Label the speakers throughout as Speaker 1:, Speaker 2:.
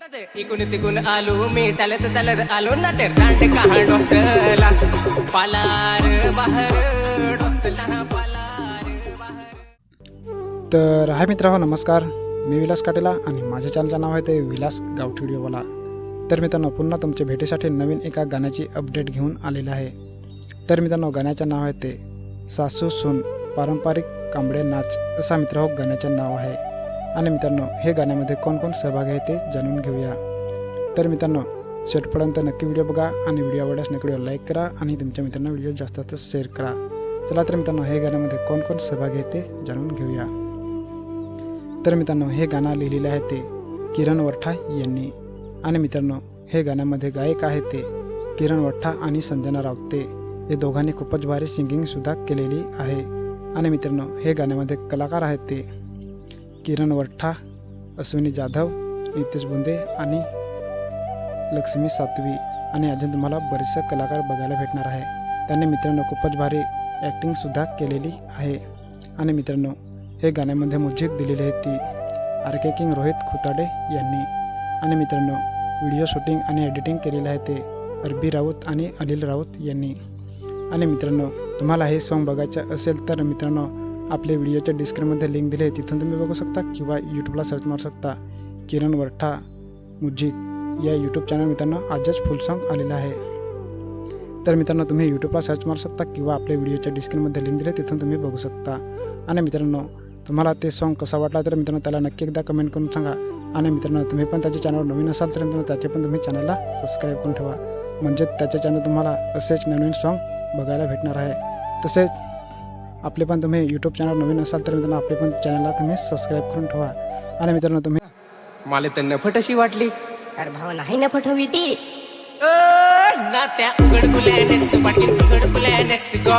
Speaker 1: इकून तिकून आलो मी चालत चालत आलो ना ते दांड कहा डोसला पालार बाहेर डोसला पालार
Speaker 2: तर हाय मित्र हो नमस्कार. मी विलास काटेला आणि माझ्या चॅनलचं नाव आहे ते विलास गावठी व्हिडिओवाला तर मित्रांनो पुन्हा तुमच्या भेटीसाठी नवीन एका गाण्याची अपडेट घेऊन आलेलं आहे. तर मित्रांनो गाण्याचं नाव आहे ते सासू सून पारंपरिक कांबडे नाच असा मित्र हो गाण्याचं नाव आहे. आणि मित्रांनो हे गाण्यामध्ये कोण कोण सहभागी आहे ते जाणून घेऊया. तर मित्रांनो शेवटपर्यंत नक्की व्हिडिओ बघा आणि व्हिडिओ आवडल्यास नक्की व्हिडिओ लाईक करा आणि तुमच्या मित्रांना व्हिडिओ जास्त जास्त शेअर करा. चला तर मित्रांनो हे गाण्यामध्ये कोण कोण सहभागी आहे ते जाणून घेऊया. तर मित्रांनो हे गाणं लिहिलेलं आहे ते किरण वठ्ठा यांनी. आणि मित्रांनो हे गाण्यामध्ये गायक आहे ते किरण वठ्ठा आणि संजना रावते हे दोघांनी खूपच भारी सिंगिंगसुद्धा केलेली आहे. आणि मित्रांनो हे गाण्यामध्ये कलाकार आहेत ते किरण वठ्ठा अश्विनी जाधव नितेश बुंदे आणि लक्ष्मी सातवी आणि अजून तुम्हाला बरेचसे कलाकार बघायला भेटणार आहे. त्यांनी मित्रांनो खूपच भारी ॲक्टिंगसुद्धा केलेली आहे. आणि मित्रांनो हे गाण्यामध्ये म्युझिक दिलेली आहे ती R K king Rohit Khutade यांनी. आणि मित्रांनो व्हिडिओ शूटिंग आणि एडिटिंग केलेलं आहे ते अरबी राऊत आणि अनिल राऊत यांनी. आणि मित्रांनो तुम्हाला हे सॉन्ग बघायचं असेल तर मित्रांनो आपल्या व्हिडिओच्या डिस्क्रिप्शनमध्ये लिंक दिली आहे तिथून तुम्ही बघू शकता किंवा यूट्यूबला सर्च मारू शकता. किरण वरठा मुजिक या यूट्यूब चॅनल मित्रांनो आजच फुल सॉन्ग आलेलं आहे. तर मित्रांनो तुम्ही यूट्यूबला सर्च मारू शकता किंवा आपल्या व्हिडिओच्या डिस्क्रिप्शनमध्ये लिंक दिली तिथून तुम्ही बघू शकता. आणि मित्रांनो तुम्हाला ते सॉन्ग कसा वाटला तर मित्रांनो त्याला नक्की एकदा कमेंट करून सांगा. आणि मित्रांनो तुम्ही पण त्याच्या चॅनलवर नवीन असाल तर मित्रांनो त्याचे पण तुम्ही चॅनलला सबस्क्राईब करून ठेवा. म्हणजे त्याच्या चॅनल तुम्हाला असेच नवीन सॉन्ग बघायला भेटणार आहे. तसेच आपले पण तुम्ही यूट्यूब चॅनल नवीन असाल तर मित्रांनो आपले पण चॅनलला तुम्ही सबस्क्राईब करून ठेवा. आणि मित्रांनो तुम्ही
Speaker 1: मला तर नफटशी वाटली.
Speaker 3: अरे भाऊ नाही ना पठवी ती.
Speaker 1: ग.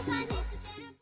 Speaker 1: र.